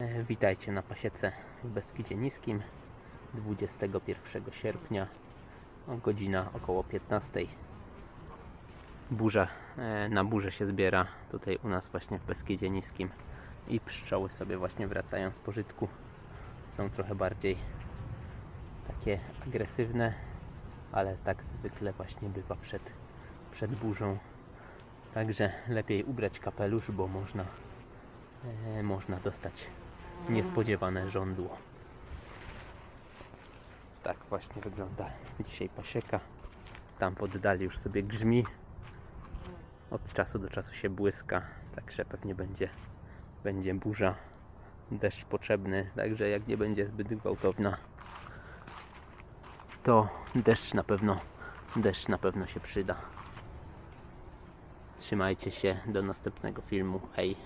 E, Witajcie na pasiece w Beskidzie Niskim 21 sierpnia godzina około 15. Burza, e, na burzę się zbiera tutaj u nas właśnie w Beskidzie Niskim i pszczoły sobie właśnie wracają z pożytku. Są trochę bardziej takie agresywne, ale tak zwykle właśnie bywa przed, przed burzą. Także lepiej ubrać kapelusz, bo można, e, można dostać niespodziewane żądło. Tak właśnie wygląda dzisiaj pasieka. Tam w oddali już sobie grzmi. Od czasu do czasu się błyska, także pewnie będzie, będzie burza. Deszcz potrzebny, także jak nie będzie zbyt gwałtowna, to deszcz na pewno, deszcz na pewno się przyda. Trzymajcie się, do następnego filmu. Hej!